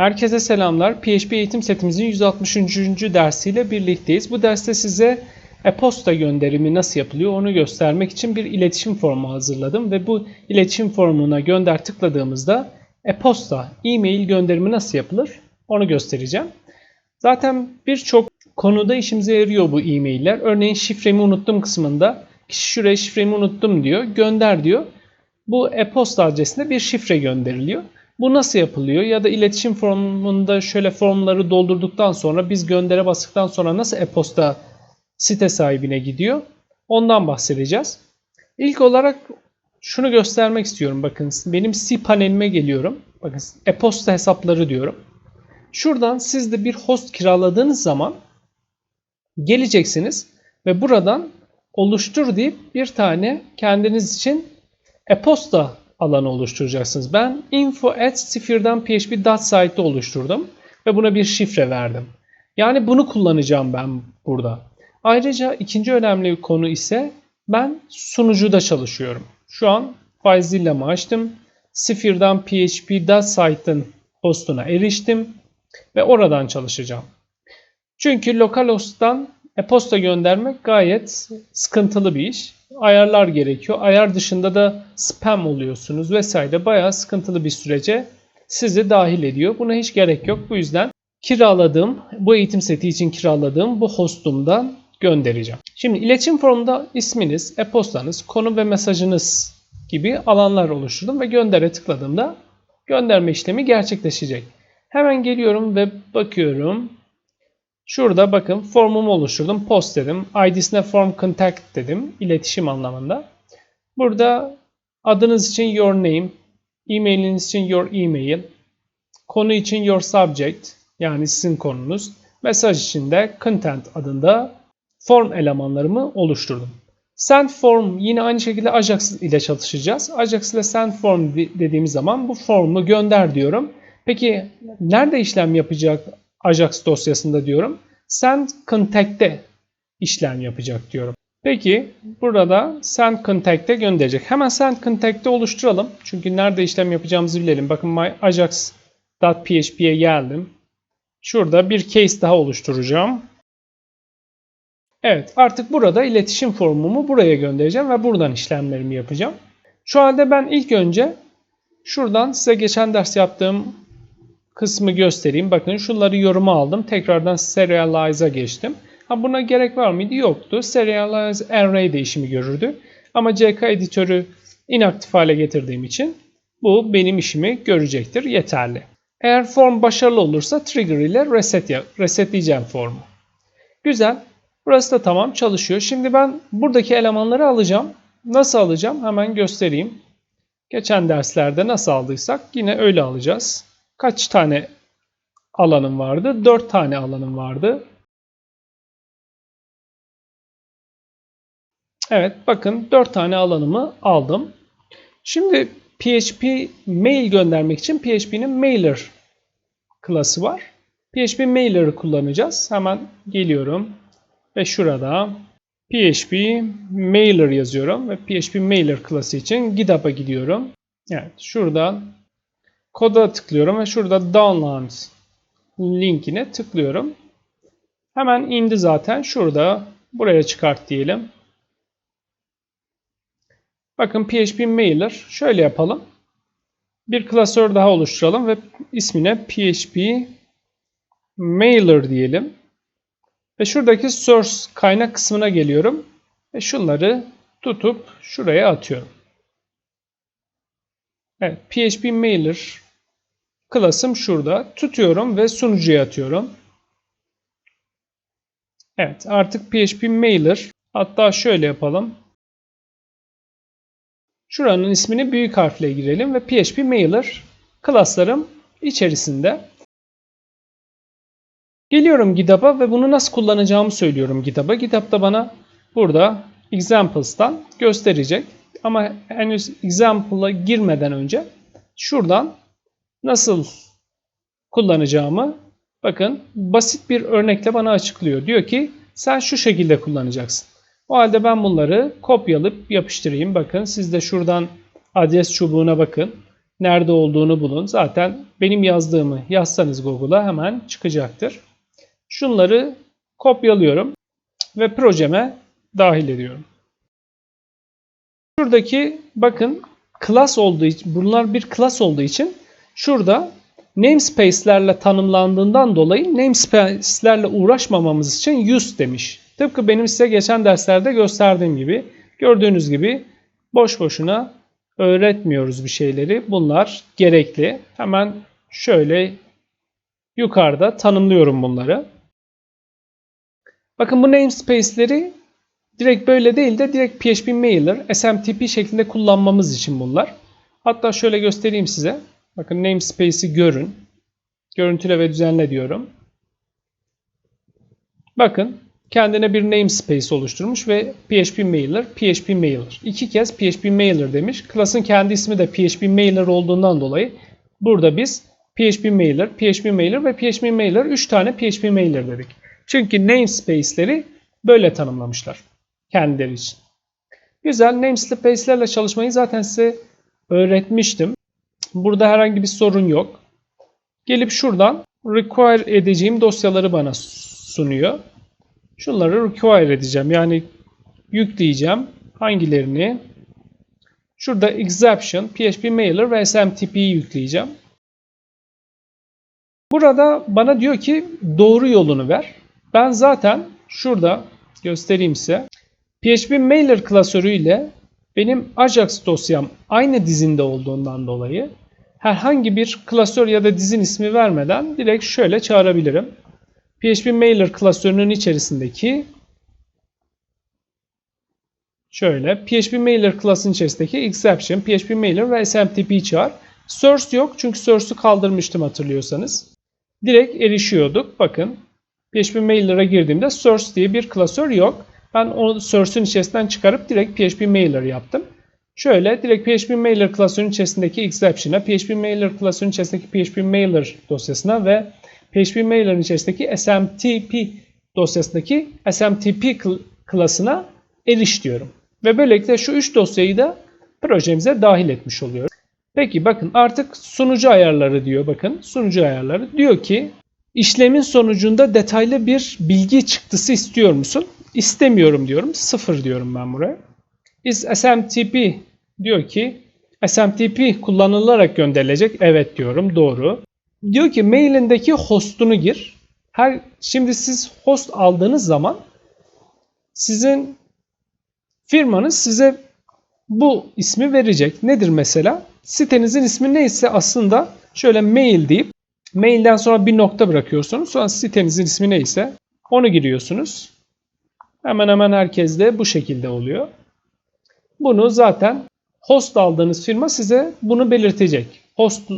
Herkese selamlar. PHP eğitim setimizin 160. dersiyle birlikteyiz. Bu derste size e-posta gönderimi nasıl yapılıyor onu göstermek için bir iletişim formu hazırladım ve bu iletişim formuna gönder tıkladığımızda e-posta, e-mail gönderimi nasıl yapılır onu göstereceğim. Zaten birçok konuda işimize yarıyor bu e-mailler. Örneğin şifremi unuttum kısmında kişi şuraya şifremi unuttum diyor, gönder diyor. Bu e-posta adresine bir şifre gönderiliyor. Bu nasıl yapılıyor? Ya da iletişim formunda şöyle formları doldurduktan sonra biz göndere bastıktan sonra nasıl e-posta site sahibine gidiyor? Ondan bahsedeceğiz. İlk olarak şunu göstermek istiyorum. Bakın benim C panelime geliyorum. Bakın e-posta hesapları diyorum. Şuradan siz de bir host kiraladığınız zaman geleceksiniz ve buradan oluştur deyip bir tane kendiniz için e-posta alanı oluşturacaksınız. Ben info at sifirden php.site'ı oluşturdum ve buna bir şifre verdim. Yani bunu kullanacağım ben burada. Ayrıca ikinci önemli konu ise ben sunucuda çalışıyorum. Şu an FileZilla'mı açtım. Sifirden php.site'ın hostuna eriştim ve oradan çalışacağım. Çünkü localhost'tan e-posta göndermek gayet sıkıntılı bir iş. Ayarlar gerekiyor. Ayar dışında da spam oluyorsunuz vesaire. Bayağı sıkıntılı bir sürece sizi dahil ediyor. Buna hiç gerek yok. Bu yüzden kiraladığım, bu eğitim seti için kiraladığım bu hostumdan göndereceğim. Şimdi iletişim formunda isminiz, e-postanız, konu ve mesajınız gibi alanlar oluşturdum ve göndere tıkladığımda gönderme işlemi gerçekleşecek. Hemen geliyorum ve bakıyorum. Şurada bakın formumu oluşturdum. Post dedim. ID'sine form contact dedim. İletişim anlamında. Burada adınız için your name, e-mailiniz için your email, konu için your subject yani sizin konunuz, mesaj için de content adında form elemanlarımı oluşturdum. Send form yine aynı şekilde Ajax ile çalışacağız. Ajax ile send form dediğimiz zaman bu formu gönder diyorum. Peki nerede işlem yapacak Ajax dosyasında diyorum. Send contact'te işlem yapacak diyorum. Peki burada send contact'e gönderecek. Hemen send contact'te oluşturalım. Çünkü nerede işlem yapacağımızı bilelim. Bakın my ajax.php'ye geldim. Şurada bir case daha oluşturacağım. Evet artık burada iletişim formumu buraya göndereceğim ve buradan işlemlerimi yapacağım. Şu halde ben ilk önce şuradan size geçen ders yaptığım kısmı göstereyim. Bakın şunları yoruma aldım. Tekrardan serialize'a geçtim. Ha buna gerek var mıydı? Yoktu. Serialize array değişimi görürdü. Ama CK editörü inaktif hale getirdiğim için bu benim işimi görecektir. Yeterli. Eğer form başarılı olursa trigger ile reset resetleyeceğim formu. Güzel. Burası da tamam çalışıyor. Şimdi ben buradaki elemanları alacağım. Nasıl alacağım? Hemen göstereyim. Geçen derslerde nasıl aldıysak yine öyle alacağız. Kaç tane alanım vardı? 4 tane alanım vardı. Evet bakın 4 tane alanımı aldım. Şimdi PHP mail göndermek için PHP'nin mailer klası var. PHP mailer'ı kullanacağız. Hemen geliyorum ve şurada PHP mailer yazıyorum ve PHP mailer klası için GitHub'a gidiyorum. Evet şuradan koda tıklıyorum ve şurada download linkine tıklıyorum. Hemen indi zaten. Şurada buraya çıkart diyelim. Bakın PHP Mailer. Şöyle yapalım. Bir klasör daha oluşturalım ve ismine PHP Mailer diyelim. Ve şuradaki source kaynak kısmına geliyorum. Ve şunları tutup şuraya atıyorum. Evet, PHP Mailer klasım şurada. Tutuyorum ve sunucuya atıyorum. Evet, artık PHP Mailer. Hatta şöyle yapalım. Şuranın ismini büyük harfle girelim ve PHP Mailer klaslarım içerisinde. Geliyorum GitHub'a ve bunu nasıl kullanacağımı söylüyorum GitHub'a. GitHub da bana burada examples'tan gösterecek. Ama henüz example'a girmeden önce şuradan nasıl kullanacağımı bakın basit bir örnekle bana açıklıyor. Diyor ki sen şu şekilde kullanacaksın. O halde ben bunları kopyalayıp yapıştırayım. Bakın siz de şuradan adres çubuğuna bakın. nerede olduğunu bulun. Zaten benim yazdığımı yazsanız Google'a hemen çıkacaktır. Şunları kopyalıyorum ve projeme dahil ediyorum. Şuradaki bakın class olduğu için bunlar bir class olduğu için şurada namespace'lerle tanımlandığından dolayı namespace'lerle uğraşmamamız için use demiş. Tıpkı benim size geçen derslerde gösterdiğim gibi. Gördüğünüz gibi boş boşuna öğretmiyoruz bir şeyleri. Bunlar gerekli. Hemen şöyle yukarıda tanımlıyorum bunları. Bakın bu namespace'leri direkt böyle değil de direkt PHP mailer, SMTP şeklinde kullanmamız için bunlar. Hatta şöyle göstereyim size. Bakın namespace'i görün. Görüntüle ve düzenle diyorum. Bakın kendine bir namespace oluşturmuş ve PHP mailer, PHP mailer. İki kez PHP mailer demiş. Class'ın kendi ismi de PHP mailer olduğundan dolayı burada biz PHP mailer, PHP mailer ve PHP mailer 3 tane PHP mailer dedik. Çünkü namespace'leri böyle tanımlamışlar kendileri için. Güzel namespace'lerle çalışmayı zaten size öğretmiştim. Burada herhangi bir sorun yok. Gelip şuradan require edeceğim dosyaları bana sunuyor. Şunları require edeceğim. Yani yükleyeceğim. Hangilerini? Şurada exception, PHP mailer ve SMTP'yi yükleyeceğim. Burada bana diyor ki doğru yolunu ver. Ben zaten şurada göstereyim size. PHP mailer klasörü ile benim Ajax dosyam aynı dizinde olduğundan dolayı herhangi bir klasör ya da dizin ismi vermeden direkt şöyle çağırabilirim. PHP mailer klasörünün içerisindeki şöyle PHP mailer klasının içerisindeki exception, PHP mailer ve SMTP çağır. Source yok çünkü source'u kaldırmıştım hatırlıyorsanız. Direkt erişiyorduk. Bakın PHP mailer'a girdiğimde source diye bir klasör yok. Ben onu source'un içerisinden çıkarıp direkt PHP mailer yaptım. Şöyle direkt PHP mailer klasörünün içerisindeki exception'a, PHP mailer klasörünün içerisindeki PHP mailer dosyasına ve PHP mailer'ın içerisindeki SMTP dosyasındaki SMTP klasına eriş diyorum. Ve böylelikle şu üç dosyayı da projemize dahil etmiş oluyoruz. Peki bakın artık sunucu ayarları diyor bakın sunucu ayarları diyor ki işlemin sonucunda detaylı bir bilgi çıktısı istiyor musun? İstemiyorum diyorum. Sıfır diyorum ben buraya. Is SMTP diyor ki SMTP kullanılarak gönderilecek. Evet diyorum. Doğru. Diyor ki mailindeki hostunu gir. Her şimdi siz host aldığınız zaman sizin firmanız size bu ismi verecek. Nedir mesela? Sitenizin ismi neyse aslında şöyle mail deyip mailden sonra bir nokta bırakıyorsunuz. Sonra sitenizin ismi neyse onu giriyorsunuz. Hemen hemen herkes de bu şekilde oluyor. Bunu zaten host aldığınız firma size bunu belirtecek. Host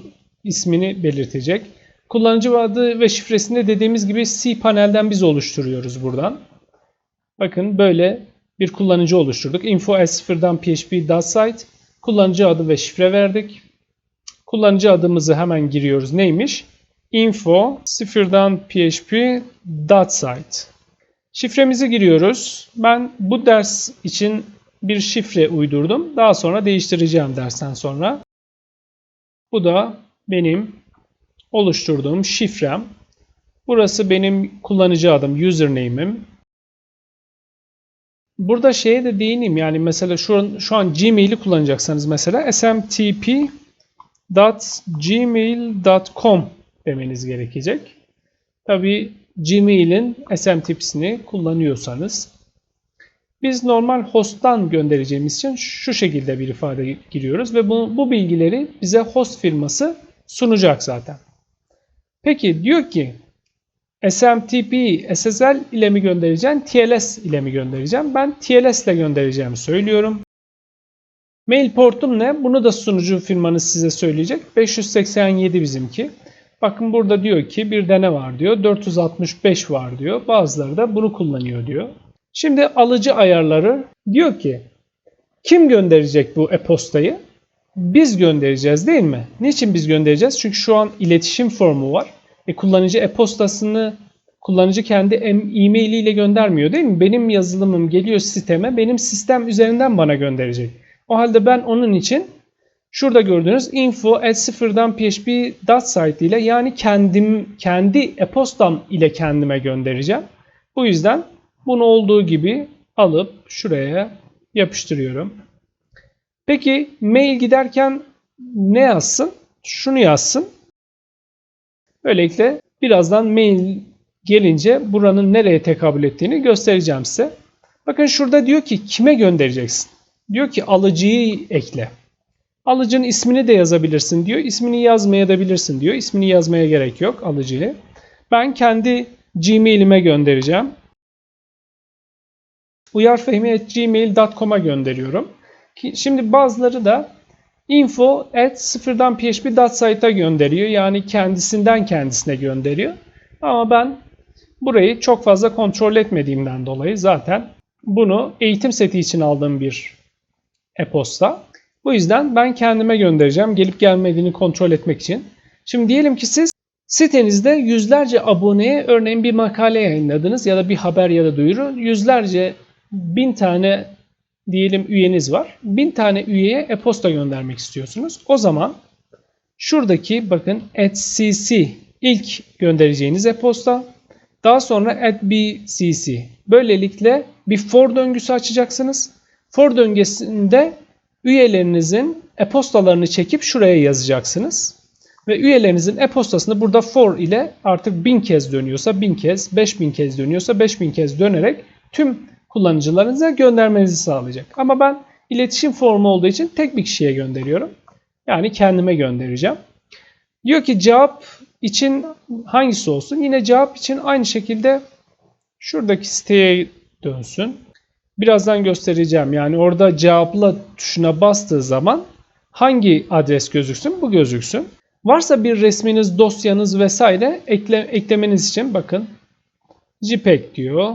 ismini belirtecek. Kullanıcı adı ve şifresini dediğimiz gibi cpanel'den biz oluşturuyoruz buradan. Bakın böyle bir kullanıcı oluşturduk. Info s0'dan php.site kullanıcı adı ve şifre verdik. Kullanıcı adımızı hemen giriyoruz. Neymiş? Info 0'dan php.site Şifremizi giriyoruz. Ben bu ders için bir şifre uydurdum. Daha sonra değiştireceğim dersten sonra. Bu da benim oluşturduğum şifrem. Burası benim kullanıcı adım, username'im. Burada şeye de değineyim. Yani mesela şu an, şu an Gmail'i kullanacaksanız mesela smtp.gmail.com demeniz gerekecek. Tabii Gmail'in SMTP'sini kullanıyorsanız biz normal host'tan göndereceğimiz için şu şekilde bir ifade giriyoruz ve bu, bu bilgileri bize host firması sunacak zaten. Peki diyor ki SMTP, SSL ile mi göndereceğim, TLS ile mi göndereceğim? Ben TLS ile göndereceğimi söylüyorum. Mail portum ne? Bunu da sunucu firmanız size söyleyecek. 587 bizimki. Bakın burada diyor ki bir de ne var diyor. 465 var diyor. Bazıları da bunu kullanıyor diyor. Şimdi alıcı ayarları diyor ki kim gönderecek bu e-postayı? Biz göndereceğiz değil mi? Niçin biz göndereceğiz? Çünkü şu an iletişim formu var. E, kullanıcı e-postasını kullanıcı kendi e-mail ile göndermiyor değil mi? Benim yazılımım geliyor sisteme, benim sistem üzerinden bana gönderecek. O halde ben onun için Şurada gördüğünüz info at sıfırdan php dot site ile yani kendim kendi e-postam ile kendime göndereceğim. Bu yüzden bunu olduğu gibi alıp şuraya yapıştırıyorum. Peki mail giderken ne yazsın? Şunu yazsın. Böylelikle birazdan mail gelince buranın nereye tekabül ettiğini göstereceğim size. Bakın şurada diyor ki kime göndereceksin? Diyor ki alıcıyı ekle. Alıcının ismini de yazabilirsin diyor. İsmini yazmaya da bilirsin diyor. İsmini yazmaya gerek yok alıcıyı. Ben kendi Gmail'ime göndereceğim. uyarfehmi.gmail.com'a gönderiyorum. Ki Şimdi bazıları da info at sıfırdan php dot site'a gönderiyor. Yani kendisinden kendisine gönderiyor. Ama ben burayı çok fazla kontrol etmediğimden dolayı zaten bunu eğitim seti için aldığım bir e-posta. Bu yüzden ben kendime göndereceğim gelip gelmediğini kontrol etmek için. Şimdi diyelim ki siz sitenizde yüzlerce aboneye örneğin bir makale yayınladınız ya da bir haber ya da duyuru. Yüzlerce bin tane diyelim üyeniz var. Bin tane üyeye e-posta göndermek istiyorsunuz. O zaman şuradaki bakın @cc ilk göndereceğiniz e-posta. Daha sonra @bcc. Böylelikle bir for döngüsü açacaksınız. For döngüsünde üyelerinizin e-postalarını çekip şuraya yazacaksınız. Ve üyelerinizin e-postasını burada for ile artık 1000 kez dönüyorsa 1000 kez, 5000 kez dönüyorsa 5000 kez dönerek tüm kullanıcılarınıza göndermenizi sağlayacak. Ama ben iletişim formu olduğu için tek bir kişiye gönderiyorum. Yani kendime göndereceğim. Diyor ki cevap için hangisi olsun? Yine cevap için aynı şekilde şuradaki siteye dönsün. Birazdan göstereceğim. Yani orada cevapla tuşuna bastığı zaman hangi adres gözüksün? Bu gözüksün. Varsa bir resminiz, dosyanız vesaire ekle, eklemeniz için bakın JPEG diyor.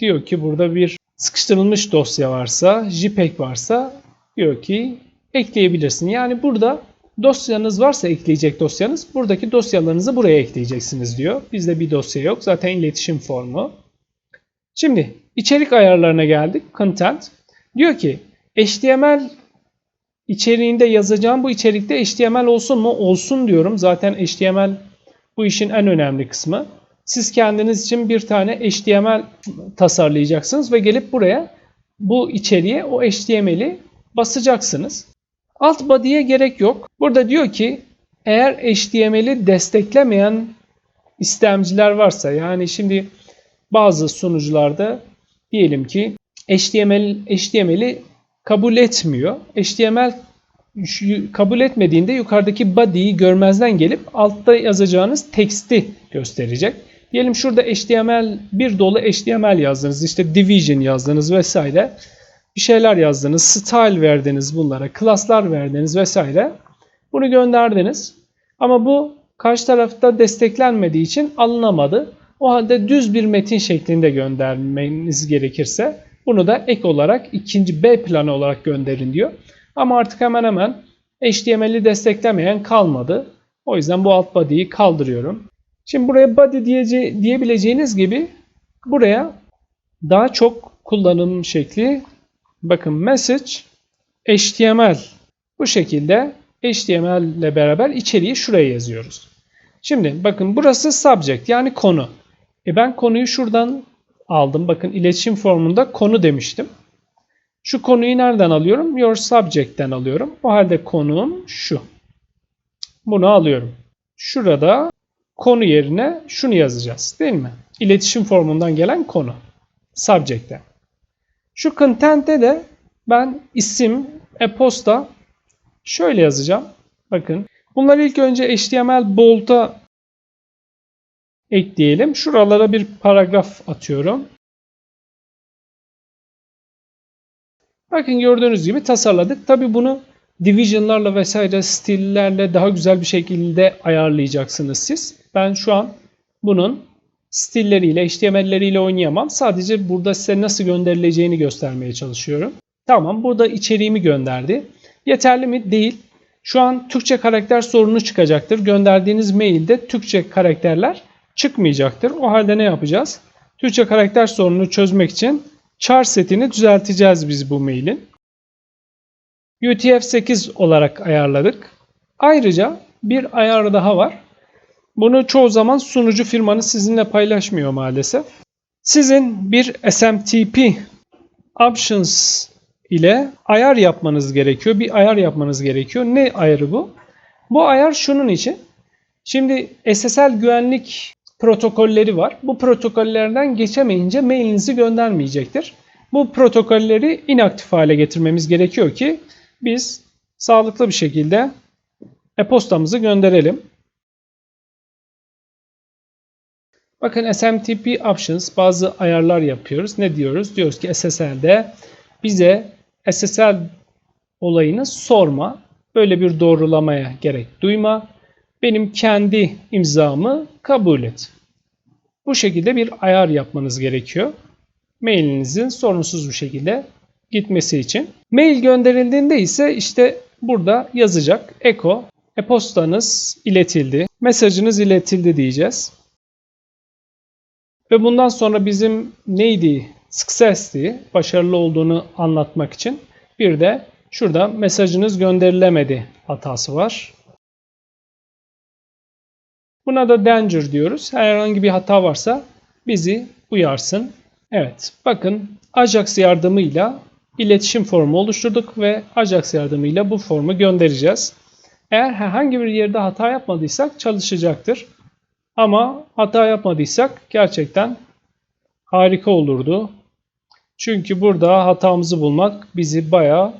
Diyor ki burada bir sıkıştırılmış dosya varsa, JPEG varsa diyor ki ekleyebilirsin. Yani burada dosyanız varsa ekleyecek dosyanız buradaki dosyalarınızı buraya ekleyeceksiniz diyor. Bizde bir dosya yok. Zaten iletişim formu. Şimdi içerik ayarlarına geldik. Content. Diyor ki HTML içeriğinde yazacağım bu içerikte HTML olsun mu? Olsun diyorum. Zaten HTML bu işin en önemli kısmı. Siz kendiniz için bir tane HTML tasarlayacaksınız ve gelip buraya bu içeriğe o HTML'i basacaksınız. Alt body'ye gerek yok. Burada diyor ki eğer HTML'i desteklemeyen istemciler varsa yani şimdi bazı sunucularda diyelim ki HTML HTML'i kabul etmiyor. HTML kabul etmediğinde yukarıdaki body'yi görmezden gelip altta yazacağınız teksti gösterecek. Diyelim şurada HTML bir dolu HTML yazdınız. işte division yazdınız vesaire. Bir şeyler yazdınız. Style verdiniz bunlara. Klaslar verdiniz vesaire. Bunu gönderdiniz. Ama bu karşı tarafta desteklenmediği için alınamadı. O halde düz bir metin şeklinde göndermeniz gerekirse bunu da ek olarak ikinci B planı olarak gönderin diyor. Ama artık hemen hemen HTML'i desteklemeyen kalmadı. O yüzden bu alt body'yi kaldırıyorum. Şimdi buraya body diyece diyebileceğiniz gibi buraya daha çok kullanım şekli bakın message HTML bu şekilde HTML ile beraber içeriği şuraya yazıyoruz. Şimdi bakın burası subject yani konu. E ben konuyu şuradan aldım. Bakın iletişim formunda konu demiştim. Şu konuyu nereden alıyorum? Your subject'ten alıyorum. O halde konuğum şu. Bunu alıyorum. Şurada konu yerine şunu yazacağız değil mi? İletişim formundan gelen konu. Subject'ten. Şu content'te de ben isim, e-posta şöyle yazacağım. Bakın. Bunları ilk önce HTML bold'a ekleyelim. Şuralara bir paragraf atıyorum. Bakın gördüğünüz gibi tasarladık. Tabi bunu division'larla vesaire stillerle daha güzel bir şekilde ayarlayacaksınız siz. Ben şu an bunun stilleriyle, HTML'leriyle oynayamam. Sadece burada size nasıl gönderileceğini göstermeye çalışıyorum. Tamam burada içeriğimi gönderdi. Yeterli mi? Değil. Şu an Türkçe karakter sorunu çıkacaktır. Gönderdiğiniz mailde Türkçe karakterler çıkmayacaktır. O halde ne yapacağız? Türkçe karakter sorununu çözmek için char setini düzelteceğiz biz bu mailin. UTF-8 olarak ayarladık. Ayrıca bir ayar daha var. Bunu çoğu zaman sunucu firmanız sizinle paylaşmıyor maalesef. Sizin bir SMTP options ile ayar yapmanız gerekiyor. Bir ayar yapmanız gerekiyor. Ne ayarı bu? Bu ayar şunun için. Şimdi SSL güvenlik protokolleri var. Bu protokollerden geçemeyince mailinizi göndermeyecektir. Bu protokolleri inaktif hale getirmemiz gerekiyor ki biz sağlıklı bir şekilde e-postamızı gönderelim. Bakın SMTP options bazı ayarlar yapıyoruz. Ne diyoruz? Diyoruz ki SSL'de bize SSL olayını sorma. Böyle bir doğrulamaya gerek duyma. Benim kendi imzamı kabul et. Bu şekilde bir ayar yapmanız gerekiyor. Mailinizin sorunsuz bir şekilde gitmesi için. Mail gönderildiğinde ise işte burada yazacak Eko e-postanız iletildi, mesajınız iletildi diyeceğiz. Ve bundan sonra bizim neydi? Success'ti, başarılı olduğunu anlatmak için bir de şurada mesajınız gönderilemedi hatası var. Buna da danger diyoruz. Herhangi bir hata varsa bizi uyarsın. Evet, bakın Ajax yardımıyla iletişim formu oluşturduk ve Ajax yardımıyla bu formu göndereceğiz. Eğer herhangi bir yerde hata yapmadıysak çalışacaktır. Ama hata yapmadıysak gerçekten harika olurdu. Çünkü burada hatamızı bulmak bizi bayağı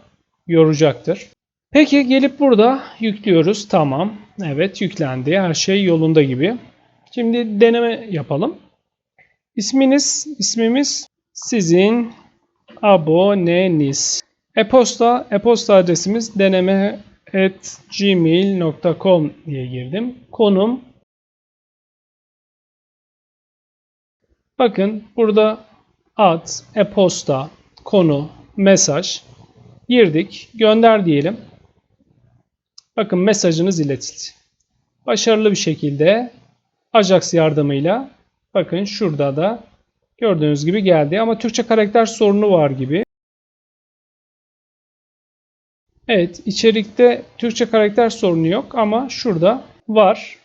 yoracaktır. Peki gelip burada yüklüyoruz. Tamam. Evet yüklendi. Her şey yolunda gibi. Şimdi deneme yapalım. İsminiz, ismimiz sizin aboneniz. E-posta, e-posta adresimiz deneme at gmail.com diye girdim. Konum Bakın burada ad, e-posta, konu, mesaj girdik. Gönder diyelim. Bakın mesajınız iletildi. Başarılı bir şekilde Ajax yardımıyla bakın şurada da gördüğünüz gibi geldi. Ama Türkçe karakter sorunu var gibi. Evet içerikte Türkçe karakter sorunu yok ama şurada var.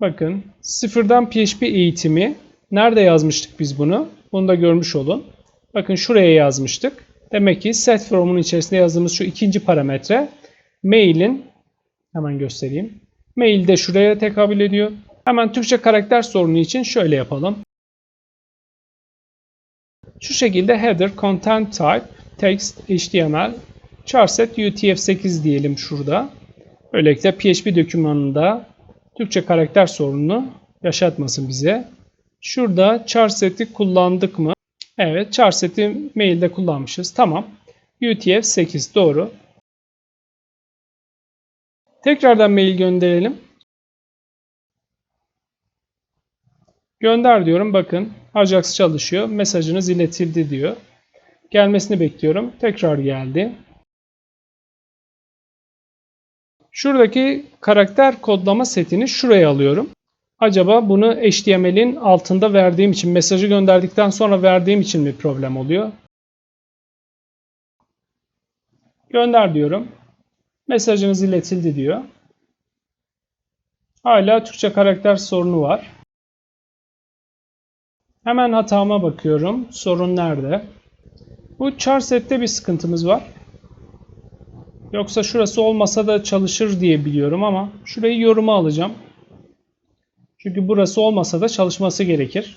Bakın sıfırdan PHP eğitimi. Nerede yazmıştık biz bunu? Bunu da görmüş olun. Bakın şuraya yazmıştık. Demek ki set formunun içerisinde yazdığımız şu ikinci parametre mail'in hemen göstereyim. Mail de şuraya tekabül ediyor. Hemen Türkçe karakter sorunu için şöyle yapalım. Şu şekilde header, content type, text, html, charset utf8 diyelim şurada. Böylelikle PHP dokümanında Türkçe karakter sorununu yaşatmasın bize. Şurada charset'i kullandık mı? Evet, charset'i mailde kullanmışız. Tamam. UTF-8 doğru. Tekrardan mail gönderelim. Gönder diyorum. Bakın Ajax çalışıyor. Mesajınız iletildi diyor. Gelmesini bekliyorum. Tekrar geldi. Şuradaki karakter kodlama setini şuraya alıyorum. Acaba bunu HTML'in altında verdiğim için, mesajı gönderdikten sonra verdiğim için mi problem oluyor? Gönder diyorum. Mesajınız iletildi diyor. Hala Türkçe karakter sorunu var. Hemen hatama bakıyorum. Sorun nerede? Bu char sette bir sıkıntımız var. Yoksa şurası olmasa da çalışır diye biliyorum ama şurayı yoruma alacağım. Çünkü burası olmasa da çalışması gerekir.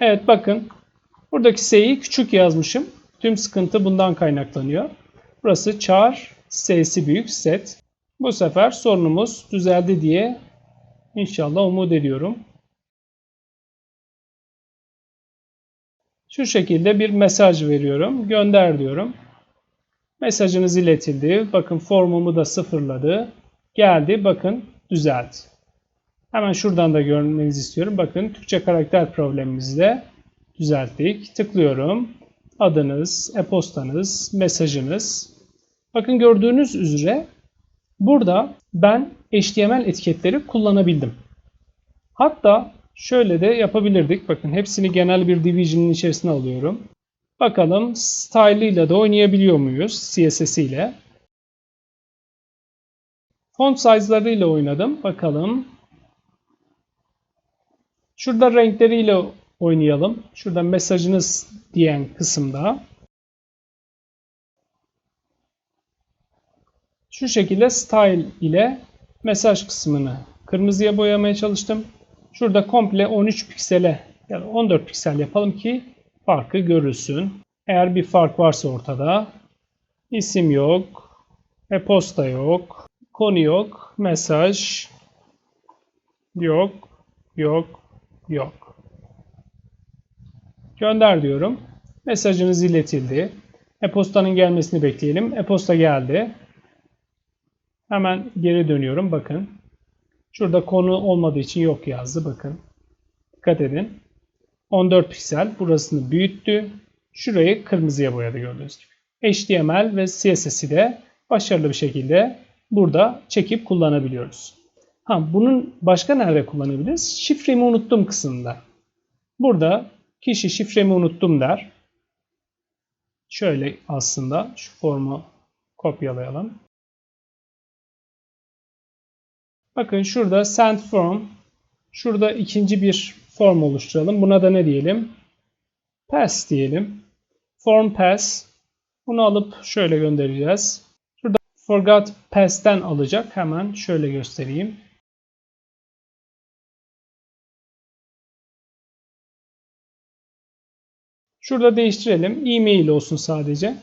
Evet bakın. Buradaki S'yi küçük yazmışım. Tüm sıkıntı bundan kaynaklanıyor. Burası char, S'si büyük, set. Bu sefer sorunumuz düzeldi diye inşallah umut ediyorum. Şu şekilde bir mesaj veriyorum. Gönder diyorum. Mesajınız iletildi. Bakın formumu da sıfırladı. Geldi. Bakın düzeldi. Hemen şuradan da görmenizi istiyorum. Bakın Türkçe karakter problemimizi de düzelttik. Tıklıyorum. Adınız, e-postanız, mesajınız. Bakın gördüğünüz üzere burada ben HTML etiketleri kullanabildim. Hatta şöyle de yapabilirdik. Bakın hepsini genel bir division'ın içerisine alıyorum. Bakalım style ile de oynayabiliyor muyuz CSS ile. Font size'ları ile oynadım. Bakalım. Şurada renkleriyle oynayalım. Şurada mesajınız diyen kısımda. Şu şekilde style ile mesaj kısmını kırmızıya boyamaya çalıştım. Şurada komple 13 piksele yani 14 piksel yapalım ki farkı görülsün. Eğer bir fark varsa ortada isim yok, e-posta yok, konu yok, mesaj yok, yok, yok. Gönder diyorum. Mesajınız iletildi. E-postanın gelmesini bekleyelim. E-posta geldi. Hemen geri dönüyorum. Bakın. Şurada konu olmadığı için yok yazdı. Bakın. Dikkat edin. 14 piksel. Burasını büyüttü. Şurayı kırmızıya boyadı gördüğünüz gibi. HTML ve CSS'i de başarılı bir şekilde burada çekip kullanabiliyoruz. Ha, bunun başka nerede kullanabiliriz? Şifremi unuttum kısmında. Burada kişi şifremi unuttum der. Şöyle aslında şu formu kopyalayalım. Bakın şurada send form. Şurada ikinci bir form oluşturalım. Buna da ne diyelim? Pass diyelim. Form pass. Bunu alıp şöyle göndereceğiz. Forgot pass'ten alacak. Hemen şöyle göstereyim. Şurada değiştirelim. E-mail olsun sadece.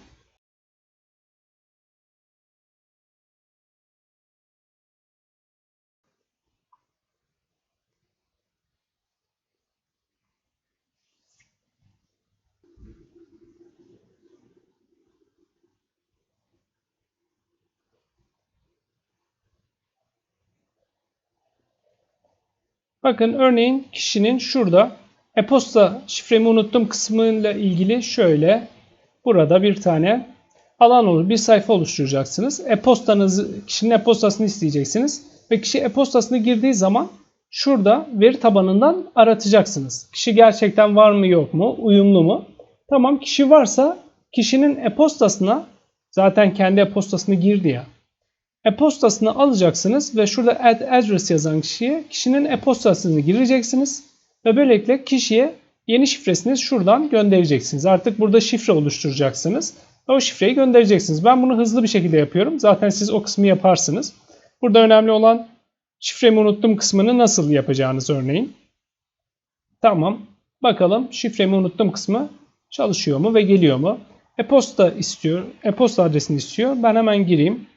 Bakın örneğin kişinin şurada e-posta şifremi unuttum kısmıyla ilgili şöyle burada bir tane alan olur. Bir sayfa oluşturacaksınız. E-postanızı, kişinin e-postasını isteyeceksiniz. Ve kişi e-postasını girdiği zaman şurada veri tabanından aratacaksınız. Kişi gerçekten var mı yok mu? Uyumlu mu? Tamam kişi varsa kişinin e-postasına zaten kendi e-postasını girdi ya. E-postasını alacaksınız ve şurada add address yazan kişiye kişinin e-postasını gireceksiniz. Ve böylelikle kişiye yeni şifresini şuradan göndereceksiniz. Artık burada şifre oluşturacaksınız. Ve o şifreyi göndereceksiniz. Ben bunu hızlı bir şekilde yapıyorum. Zaten siz o kısmı yaparsınız. Burada önemli olan şifremi unuttum kısmını nasıl yapacağınız örneğin. Tamam. Bakalım şifremi unuttum kısmı çalışıyor mu ve geliyor mu? E-posta istiyor. E-posta adresini istiyor. Ben hemen gireyim.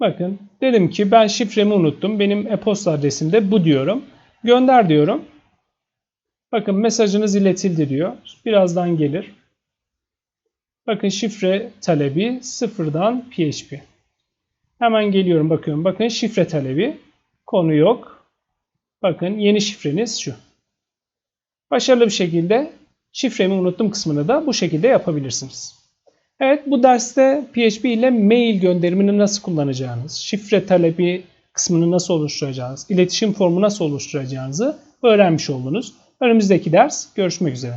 Bakın dedim ki ben şifremi unuttum. Benim e-posta adresim de bu diyorum. Gönder diyorum. Bakın mesajınız iletildi diyor. Birazdan gelir. Bakın şifre talebi sıfırdan PHP. Hemen geliyorum bakıyorum. Bakın şifre talebi. Konu yok. Bakın yeni şifreniz şu. Başarılı bir şekilde şifremi unuttum kısmını da bu şekilde yapabilirsiniz. Evet bu derste PHP ile mail gönderimini nasıl kullanacağınız, şifre talebi kısmını nasıl oluşturacağınız, iletişim formu nasıl oluşturacağınızı öğrenmiş oldunuz. Önümüzdeki ders görüşmek üzere.